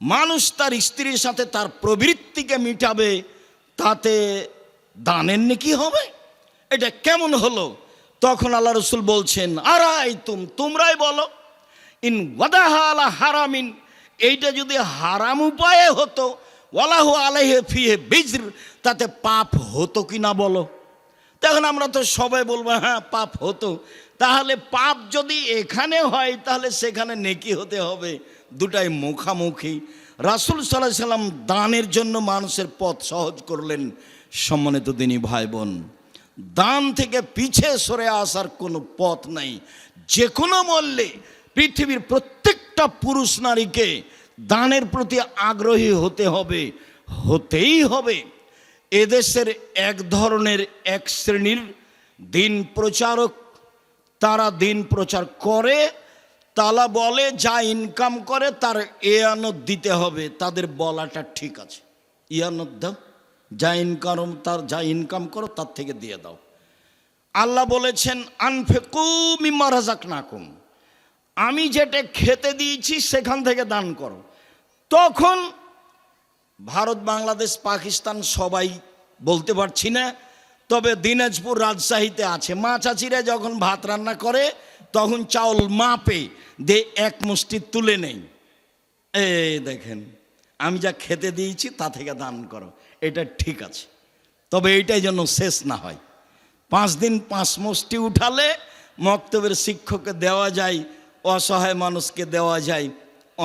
মানুষ তার স্ত্রীর সাথে তার প্রবৃত্তিকে মিটাবে, তাতে দানের নাকি হবে? এটা কেমন হলো? তখন আল্লাহ রসুল বলছেন আরাই তুম তোমরাই বলো, ইন ওয়াদাহালা হারামিন, এইটা যদি হারাম উপায়ে হতো, ওয়ালাহু আলাইহে ফিহে বিজর, তাতে পাপ হতো কি না বলো? তখন আমরা তো সবাই বলব হ্যাঁ পাপ হতো। তাহলে পাপ যদি এখানে হয়, তাহলে সেখানে নেকি হতে হবে। দুটাই মুখামুখি। রাসুল সাল্লাহ সাল্লাম দানের জন্য মানুষের পথ সহজ করলেন সম্মানিত দিনী ভাই বোন দান থেকে পিছিয়ে সরে আসার কোনো পথ নাই। যে কোনো মূল্যে পৃথিবীর প্রত্যেকটা পুরুষ নারীকে দানের প্রতি আগ্রহী হতে হবে, হতেই হবে। এদেশের এক ধরনের এক শ্রেণির দিন প্রচারক, তারা দিন প্রচার করে তালা বলে, যা ইনকাম করে তার এয়ানত দিতে হবে, তাদের বলাটা ঠিক আছে। ইয়ানত দাও, যা ইনকাম তার, যা ইনকাম করো তার থেকে দিয়ে দাও। আল্লাহ বলেছেন, আনফেকু মিম্মা নাকুম আমি যেটা খেতে দিয়েছি সেখান থেকে দান করো। তখন ভারত, বাংলাদেশ, পাকিস্তান সবাই বলতে পারছি না, তবে দিনাজপুর রাজশাহীতে আছে। মা চাচিরা যখন ভাত রান্না করে তখন চাউল মাপে দে এক মুষ্টি তুলে নেই। এ দেখেন, আমি যা খেতে দিয়েছি তা থেকে দান করো, এটা ঠিক আছে। তবে এইটাই যেন শেষ না হয়। পাঁচ দিন পাঁচ মুষ্টি উঠালে মক্তবের শিক্ষককে দেওয়া যায়, অসহায় মানুষকে দেওয়া যায়,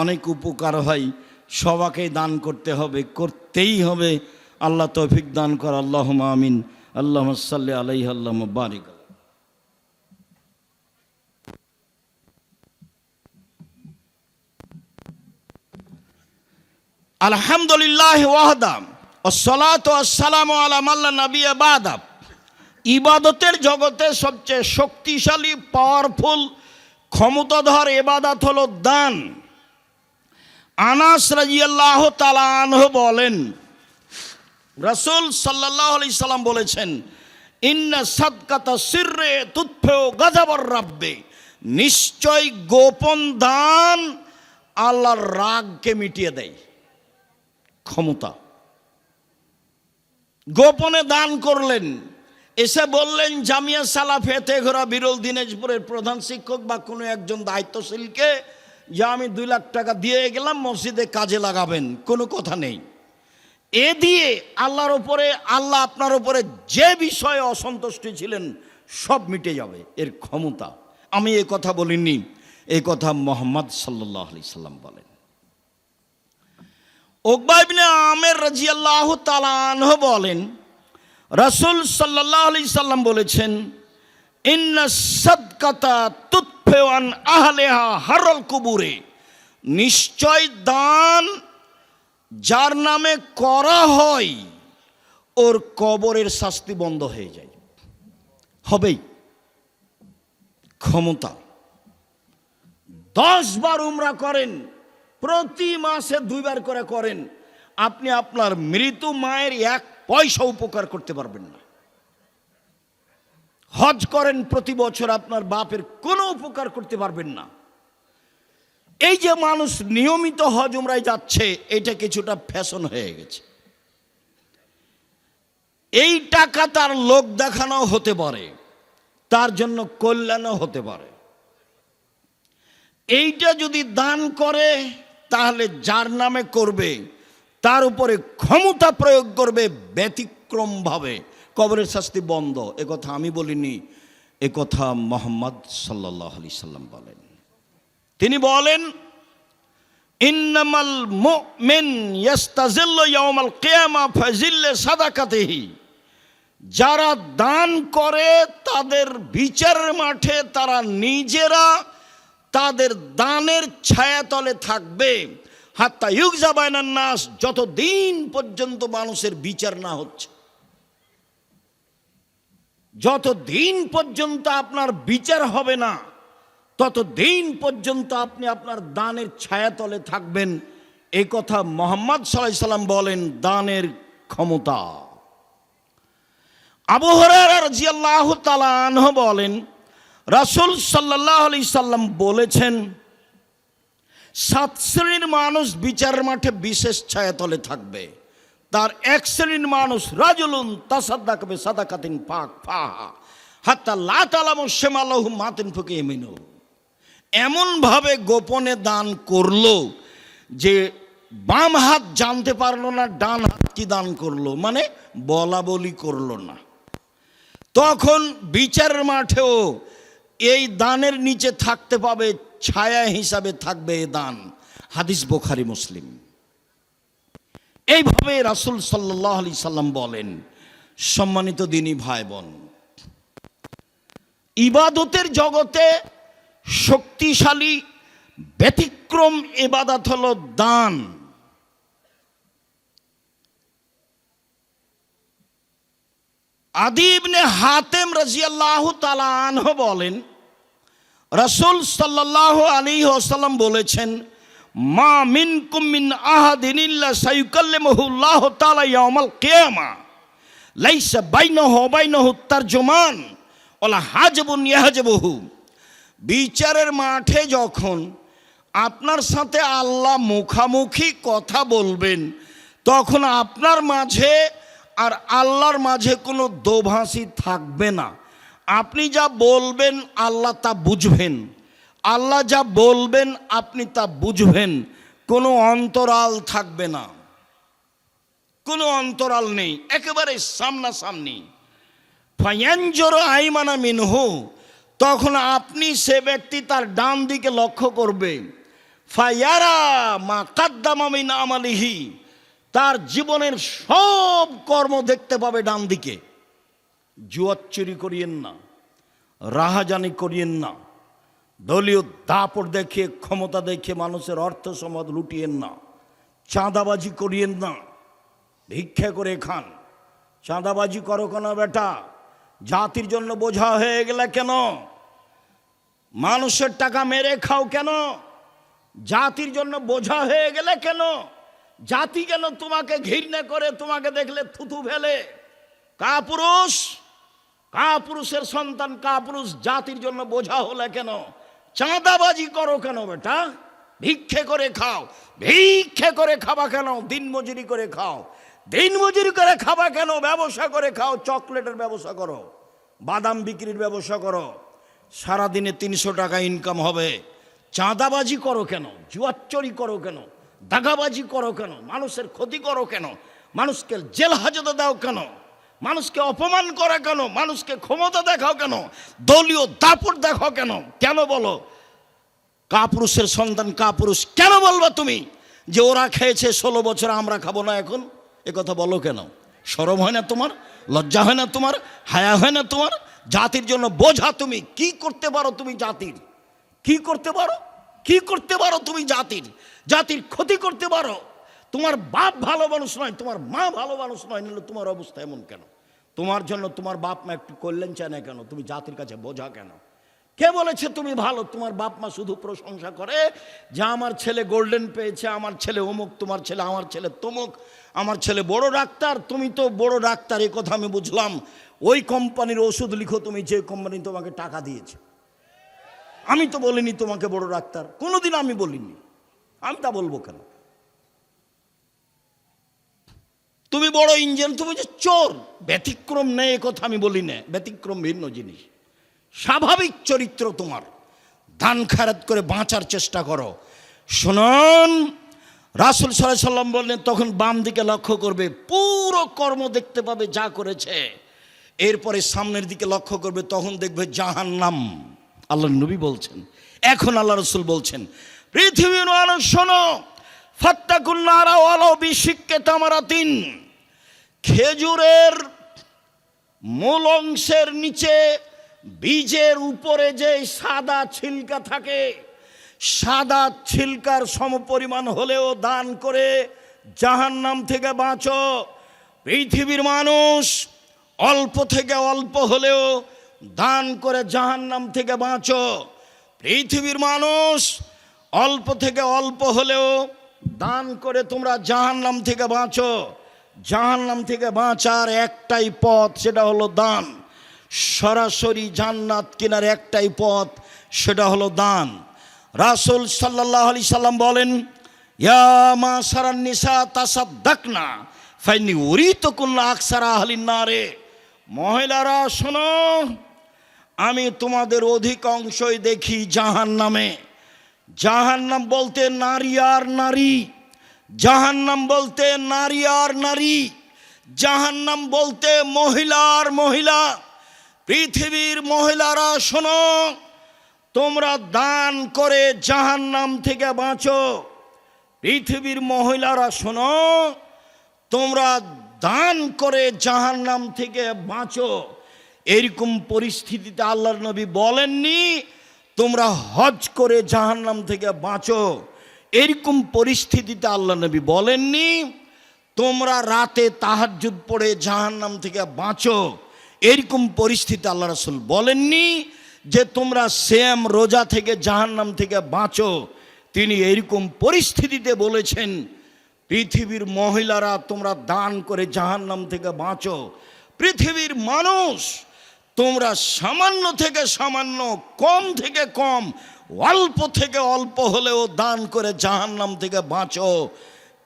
অনেক উপকার হয়। সবাকেই দান করতে হবে, করতেই হবে। আল্লাহ তৌফিক দান কর আল্লাহ আমিন। আল্লাহ সাল্লি আলাই আল্লাহ বারিক আলহামদুলিল্লাহ ওয়াহদাম সালাত আসসালাম আলাম আল্লাহ নবী বাদাব ইবাদতের জগতে সবচেয়ে শক্তিশালী পাওয়ারফুল ক্ষমতাধর এবাদাত হলো দান। আনাস রাজিয়াল্লাহ তালানহ বলেন, রসুল সাল্লাহ আলি সাল্লাম বলেছেন, ইন্না সাদকাতা সিররে তুৎফেও গাজাবর রাব্বে। নিশ্চয় গোপন দান আল্লাহর রাগকে মিটিয়ে দেয়। ক্ষমতা। গোপনে দান করলেন। এসে বললেন, জামিয়া সালাফ, এতে ঘোরা বিরল দিনাজপুরের প্রধান শিক্ষক বা কোনো একজন দায়িত্বশীলকে যে আমি দুই লাখ টাকা দিয়ে গেলাম, মসজিদে কাজে লাগাবেন। কোনো কথা নেই। এ দিয়ে আল্লাহর ওপরে আল্লাহ আপনার ওপরে যে বিষয়ে অসন্তুষ্টি ছিলেন, সব মিটে যাবে। এর ক্ষমতা। আমি এ কথা বলিনি। এই কথা মোহাম্মদ সাল্লাহ আলি সাল্লাম বলেন। ওকবাইবিনে আমের রাজিয়াল্লাহ তালানহ বলেন, রাসুল সাল্লাহ আলি সাল্লাম বলেছেন, ইন্না সদকাতা তুৎফেওয়ান আহলেহা হারল কুবুরে। নিশ্চয় দান যার নামে করা হয়, ওর কবরের শাস্তি বন্ধ হয়ে যায়। হবেই। ক্ষমতা। দশ বার উমরা করেন। প্রতি মাসে দুইবার করে করেন, আপনি আপনার মৃত মায়ের এক পয়সা উপকার করতে পারবেন না। হজ করেন প্রতি বছর, আপনার বাপের কোনো উপকার করতে পারবেন না। এই যে মানুষ নিয়মিত হজ উমরায় যাচ্ছে, এটা কিছুটা ফ্যাশন হয়ে গেছে। এই টাকা তার লোক দেখানো হতে পারে, তার জন্য কল্যাণও হতে পারে। এইটা যদি দান করে তাহলে যার নামে করবে, তার উপরে ক্ষমতা প্রয়োগ করবে, ব্যতিক্রমভাবে। কবরের শাস্তি বন্ধ। এ কথা আমি বলিনি, এ কথা মোহাম্মদ সাল্লাহ আলি সাল্লাম বলেন। তিনি বলেন যারা দান করে, তাদের বিচারের মাঠে তারা নিজেরা তাদের দানের ছায়াতলে থাকবে। হাত্তা ইউক জাবায়নার নাস যত দিন পর্যন্ত মানুষের বিচার না হচ্ছে। যত দিন পর্যন্ত আপনার বিচার হবে না তত দিন পর্যন্ত আপনি আপনার দানের ছায়াতলে থাকবেন। এই কথা মোহাম্মদ সাল্লাহ সাল্লাম বলেন, দানের ক্ষমতা। আবু হরিয়াল্লাহ তালাহ বলেন রাসুল সাল্লাহ আলি সাল্লাম বলেছেন, সাত শ্রেণির মানুষ বিচার মাঠে বিশেষ ছায়াতলে থাকবে। তার এক শ্রেণির মানুষ রাজুলুন তাসাদ্দাকবে সাদাকাতিন পাক ফাহা, হাত্তা লাতালাম শেমালাহু মাতিন ফুকে এমিনু এমনভাবে গোপনে দান করল যে বাম হাত জানতে পারল না, ডান হাত কি দান করল মানে বলা বলি করল না। তখন বিচারের মাঠেও এই দানের নিচে থাকতে পাবে, ছায়া হিসাবে থাকবে এ দান। হাদিস বোখারি মুসলিম। এইভাবে রাসুল সাল্লাহ আলি সাল্লাম বলেন, সম্মানিত দিনী ভাই বোন ইবাদতের জগতে শক্তিশালী, ব্যতিক্রম এবাদাত হল দান। আদিবনে হাতেম রাজিয়াল্লাহ তালাহ বলেন, রসুল সাল্লাহ আলী ওসাল্লাম বলেছেন, মা মিন কুমিন আহাদিনিল্লা সাইকাল্লেমহুল্লাহ তালা ইয়ামাল কেয়ামা, লাইসা বাইনহ বাইনহ তারজমান ওলা হাজবুন ইয়াহাজবহু। বিচারের মাঠে যখন আপনার সাথে আল্লাহ মুখামুখি কথা বলবেন, তখন আপনার মাঝে আর আল্লাহর মাঝে কোনো দোভাষী থাকবে না। আপনি যা বলবেন, আল্লাহ তা বুঝবেন। আল্লাহ যা বলবেন, আপনি তা বুঝবেন। কোনো অন্তরাল থাকবে না। কোনো অন্তরাল নেই, একেবারে সামনাসামনি। ফায়াঞ্জর আইমানা মিনহু, তখন আপনি সে ব্যক্তি তার ডান দিকে লক্ষ্য করবে। ফায়ারা মা কাদ্দামামিন আমালিহি তার জীবনের সব কর্ম দেখতে পাবে ডান দিকে। জুয়ার চুরি করিয়েন না, রাহাজানি করিয়েন না, দলীয় দাপট দেখিয়ে, ক্ষমতা দেখিয়ে মানুষের অর্থ সম্পদ লুটিয়েন না, চাঁদাবাজি করিয়েন না, ভিক্ষা করে খান। চাঁদাবাজি করো কেন বেটা? জাতির জন্য বোঝা হয়ে গেলে কেন? মানুষের টাকা মেরে খাও কেন? জাতির জন্য বোঝা হয়ে গেলে কেন? জাতি কেন তোমাকে ঘৃণা করে, তোমাকে দেখলে থুতু ফেলে। কা পুরুষ কা পুরুষের সন্তান কা পুরুষ জাতির জন্য বোঝা হলে কেন? চাঁদাবাজি করো কেন বেটা? ভিক্ষে করে খাও। ভিক্ষে করে খাবা কেন? দিন মজুরি করে খাও। দিন মজুরি করে খাবা কেন? ব্যবসা করে খাও। চকলেটের ব্যবসা করো। বাদাম বিক্রির ব্যবসা করো। সারাদিনে তিনশো টাকা ইনকাম হবে। চাঁদাবাজি করো কেন? জুয়াচ্চরি করো কেন? দাগাবাজি করো কেন? মানুষের ক্ষতি করো কেন? মানুষকে জেল হাজতে দাও কেন? মানুষকে অপমান করা কেন? মানুষকে ক্ষমতা দেখাও কেন? দলীয় দাপট দেখাও কেন? কেন বলো? কাপুরুষের সন্তান কাপুরুষ, কেন বলবা তুমি যে ওরা খেয়েছে ষোলো বছর, আমরা খাব না এখন? এ কথা বলো কেন? সরম হয় না তোমার? লজ্জা হয় না তোমার? হায়া হয় না তোমার? জাতির জন্য বোঝা তুমি, কি করতে পারো তুমি জাতির? কি করতে পারো? কি করতে পারো তুমি জাতির? জাতির ক্ষতি করতে পারো। তোমার বাপ ভালো মানুষ নয়, তোমার মা ভালো মানুষ নয় নিলে তোমার অবস্থা এমন কেন? তোমার জন্য তোমার বাপ মা একটু কল্যাণ চায় না কেন? তুমি জাতির কাছে বোঝা কেন? কে বলেছে তুমি ভালো? তোমার বাপ মা শুধু প্রশংসা করে যে আমার ছেলে গোল্ডেন পেয়েছে, আমার ছেলে অমুক, তোমার ছেলে আমার ছেলে তমুক, আমার ছেলে বড় ডাক্তার, তুমি তো বড় ডাক্তার, এ কথা আমি বুঝলাম। ওই কোম্পানির ওষুধ লিখো তুমি, যে কোম্পানি তোমাকে টাকা দিয়েছে। আমি তো বলিনি তোমাকে বড় ডাক্তার। কোনোদিন আমি বলিনি। আমি তা বলব কেন? তুমি বড় ইঞ্জিন, তুমি যে চোর। ব্যতিক্রম নেই কথা আমি বলি না। ব্যতিক্রম ভিন্ন জিনিস। স্বাভাবিক চরিত্র তোমার। ধান খারাত করে বাঁচার চেষ্টা করো। শুনুন, রাসুল সাল্লাহ সাল্লাম বললেন, তখন বাম দিকে লক্ষ্য করবে, পুরো কর্ম দেখতে পাবে যা করেছে। এরপরে সামনের দিকে লক্ষ্য করবে, তখন দেখবে জাহান্নাম। আল্লাহ নবী বলছেন, এখন আল্লাহ রসুল বলছেন পৃথিবীর মানুষ শোনো ফাত্তাকুন্নারা ওয়ালো বিশিক্ষে তামারাতিন, খেজুরের মূল অংশের নিচে বীজের উপরে যে সাদা ছিলকা থাকে, সাদা ছিলকার সমপরিমাণ হলেও দান করে জাহান নাম থেকে বাঁচো। পৃথিবীর মানুষ অল্প থেকে অল্প হলেও দান করে জাহান নাম থেকে বাঁচো। পৃথিবীর মানুষ অল্প থেকে অল্প হলেও দান করে তোমরা জাহান্নাম থেকে বাঁচো। জাহান্নাম থেকে বাঁচার একটাই পথ, সেটা হলো দান। সরাসরি জান্নাত কেনার একটাই পথ, সেটা হলো দান। রাসুল সাল্লাহ আলি সাল্লাম বলেন, ইয়া মা সারান নিসা তাসাদ্দাক না ফাইনি উরি তো কুল্লা আকসারা আহলিন না রে মহিলারা, শোনো আমি তোমাদের অধিকাংশই দেখি জাহান নামে জাহান নাম বলতে নারী আর নারী। জাহান নাম বলতে নারী আর নারী। জাহান নাম বলতে মহিলা আর মহিলা। পৃথিবীর মহিলারা শোনো, তোমরা দান করে জাহান নাম থেকে বাঁচো। পৃথিবীর মহিলারা শোনো, তোমরা দান করে জাহান নাম থেকে বাঁচো। এরকম পরিস্থিতিতে আল্লাহর নবী বলেননি, তোমরা হজ করে জাহান নাম থেকে বাঁচো। এরকম পরিস্থিতিতে আল্লাহ নবী বলেননি, তোমরা রাতে তাহাজ্জুদ পড়ে জাহান নাম থেকে বাঁচো। এরকম পরিস্থিতি আল্লাহ রসুল বলেননি যে তোমরা শ্যাম রোজা থেকে জাহান্নাম থেকে বাঁচো। তিনি এরকম পরিস্থিতিতে বলেছেন, পৃথিবীর মহিলারা তোমরা দান করে জাহান্নাম থেকে বাঁচো। পৃথিবীর মানুষ তোমরা সামান্য থেকে সামান্য, কম থেকে কম, অল্প থেকে অল্প হলেও দান করে জাহান্নাম থেকে বাঁচো।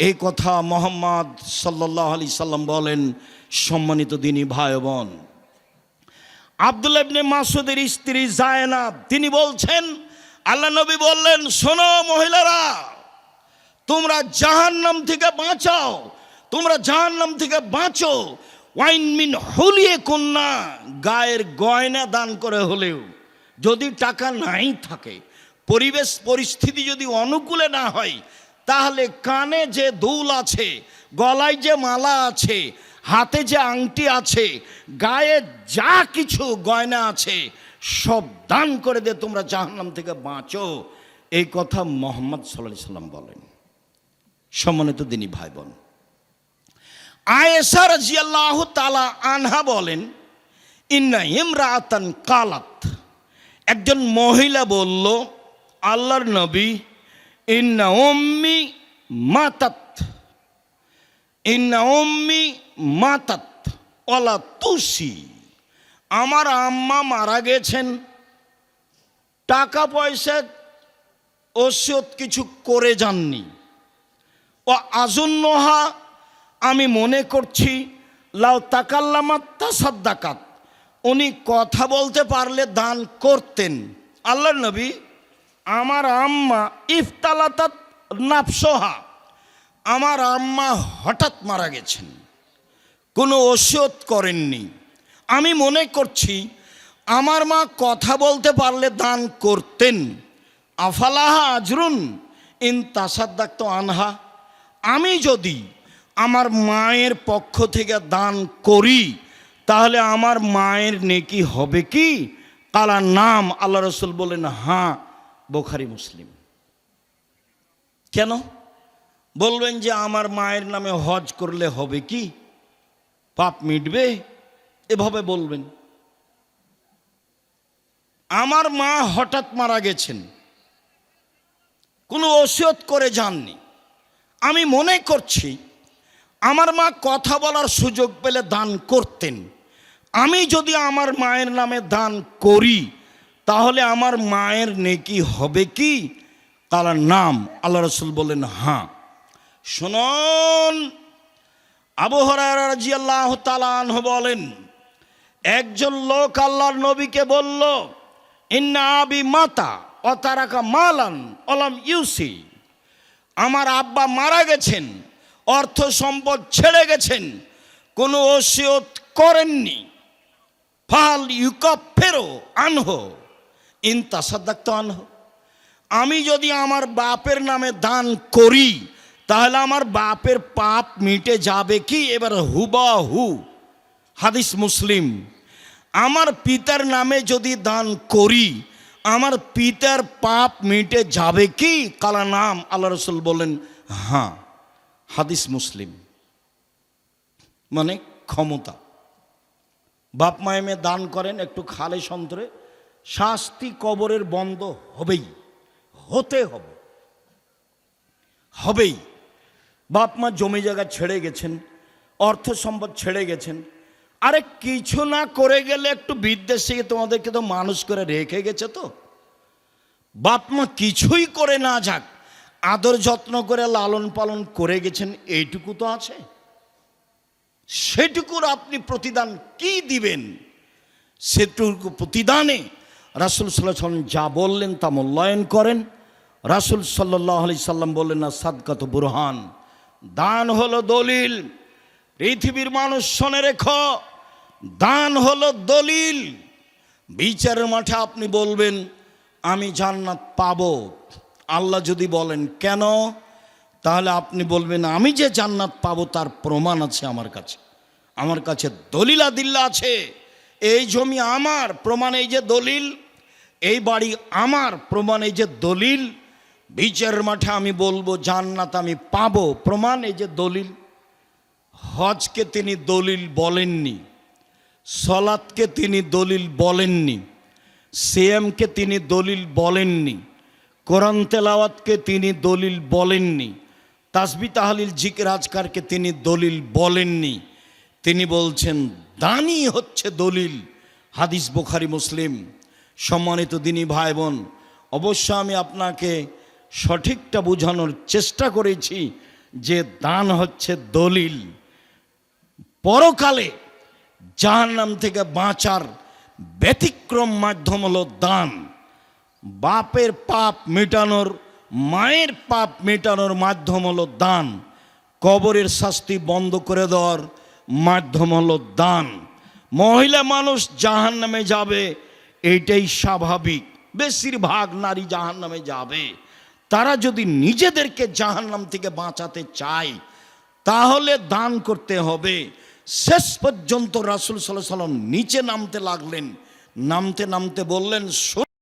এই কথা মোহাম্মদ সাল্লাহ আলি সাল্লাম বলেন সম্মানিত দিনী ভাই বোন আব্দুল ইবনে মাসুদের স্ত্রী জায়নাব, তিনি বলছেন, আল্লাহ নবী বললেন, শোনো মহিলারা, তোমরা জাহান্নাম থেকে বাঁচাও, তোমরা জাহান্নাম থেকে বাঁচো। ওয়াইন মিন হলিয়ে কন্যা, গায়ের গয়না দান করে হলেও যদি টাকা নাই থাকে, পরিবেশ পরিস্থিতি যদি অনুকূলে না হয়, তাহলে কানে যে দুল আছে, গলায় যে মালা আছে, হাতে যে আংটি আছে, গায়ে যা কিছু গয়না আছে, সব দান করে দে তোমরা জাহান্নাম থেকে বাঁচো। এই কথা মোহাম্মদ সাল্লাহ সাল্লাম বলেন। সম্মানিত দিনী ভাই বোন আয়েসা রাজিয়াল্লাহ তালা আনহা বলেন, ইন্না ইমরাতান কালাত। একজন মহিলা বলল, আল্লাহর নবী, ইন্না অম্মি মাতাত। ইন্না অম্মি মাতাত ওলা তুসি। আমার আম্মা মারা গেছেন। টাকা পয়সা ওষুধ কিছু করে যাননি। ও আজন্নহা আমি মনে করছি, লাউ তাকাল্লামাত তাসাদ্দাকাত। উনি কথা বলতে পারলে দান করতেন। আল্লাহ নবী, আমার আম্মা ইফতালাতাত নাফসোহা। আমার আম্মা হঠাৎ মারা গেছেন। কোনো ওষুধ করেননি। আমি মনে করছি, আমার মা কথা বলতে পারলে দান করতেন। আফালাহা আজরুন ইন তাসাদ্দাক্ত আনহা। আমি যদি আমার মায়ের পক্ষ থেকে দান করি, তাহলে আমার মায়ের নেকি হবে কি? কালার নাম আল্লাহ রসুল বলেন হ্যাঁ বোখারি মুসলিম। কেন? বলবেন যে আমার মায়ের নামে হজ করলে হবে কি? পাপ মিটবে? এভাবে বলবেন। আমার মা হঠাৎ মারা গেছেন। কোনো ওসিয়ত করে যাননি। আমি মনে করছি আমার মা কথা বলার সুযোগ পেলে দান করতেন। আমি যদি আমার মায়ের নামে দান করি, তাহলে আমার মায়ের নেকি হবে কি? তার নাম আল্লাহ রসুল বলেন হ্যাঁ। শুনুন আবহরাজি আল্লাহ তালাহ বলেন, একজন লোক আল্লাহর নবীকে বলল, ইন্না আবি মাতা অতারাকা মালান অলাম ইউসি। আমার আব্বা মারা গেছেন অর্থ সম্পদ ছেড়ে গেছেন, কোনো ওসিয়ত করেননি। ফাল ইউকপ ফেরো আনহো, ইন তাসাদ্দাক্ত আনহো। আমি যদি আমার বাপের নামে দান করি, তাহলে আমার বাপের পাপ মিটে যাবে কি? এবার হুবা হু হাদিস মুসলিম। আমার পিতার নামে যদি দান করি, আমার পিতার পাপ মিটে যাবে কি? কালা নাম আল্লাহ রসুল বলেন হ্যাঁ। হাদিস মুসলিম। মানে ক্ষমতা। বাপ মায়েমে দান করেন একটু খালে সন্তরে, শাস্তি কবরের বন্ধ হবেই, হতে হবে। হবেই। বাপ মা জমি জায়গা ছেড়ে গেছেন, অর্থ সম্পদ ছেড়ে গেছেন। আরে কিছু না করে গেলে একটু বিদ্বেষ থেকে তোমাদেরকে তো মানুষ করে রেখে গেছে তো। বাপ মা কিছুই করে না যাক। আদর যত্ন করে লালন পালন করে গেছেন, এইটুকু তো আছে। সেটুকুর আপনি প্রতিদান কি দিবেন? সেটুকু প্রতিদানে রাসুল সাল্লাহ যা বললেন তা মূল্যায়ন করেন। রাসুল সাল্লাহ আলি সাল্লাম বললেন, না সাদকাত বুরহান। দান হলো দলিল। পৃথিবীর মানুষ শোনে রেখ, দান হলো দলিল। বিচারের মাঠে আপনি বলবেন, আমি জান্নাত পাবো। আল্লাহ যদি বলেন, কেন? তাহলে আপনি বলবেন, আমি যে জান্নাত পাবো তার প্রমাণ আছে আমার কাছে। আমার কাছে দলিল আদিল্লা আছে। এই জমি আমার, প্রমাণ এই যে দলিল। এই বাড়ি আমার, প্রমাণ এই যে দলিল। বিচারের মাঠে আমি বলব, জান্নাত আমি পাবো, প্রমাণ এই যে দলিল। হজকে তিনি দলিল বলেননি। সলাৎকে তিনি দলিল বলেননি। সিএমকে তিনি দলিল বলেননি। কোরআন তেলাওয়াতকে তিনি দলিল বলেননি তাসবি তাহলিল জিকির আজকারকে তিনি দলিল বলেননি। তিনি বলছেন দানই হচ্ছে দলিল। হাদিস বুখারি, মুসলিম। সম্মানিত দিনী ভাই বোন অবশ্য আমি আপনাকে সঠিকটা বোঝানোর চেষ্টা করেছি যে দান হচ্ছে দলিল। পরকালে জাহান্নাম থেকে বাঁচার ব্যতিক্রম মাধ্যম হলো দান। বাপের পাপ মেটানোর, মায়ের পাপ মেটানোর মাধ্যম হলো দান। কবরের শাস্তি বন্ধ করে দেওয়ার মাধ্যম হলো দান। মহিলা মানুষ জাহান নামে যাবে এইটাই স্বাভাবিক। বেশিরভাগ নারী জাহান নামে যাবে। তারা যদি নিজেদেরকে জাহান্নাম থেকে বাঁচাতে চায়, তাহলে দান করতে হবে। শেষ পর্যন্ত রাসুল সাল্লাহ সাল্লাম নিচে নামতে লাগলেন। নামতে নামতে বললেন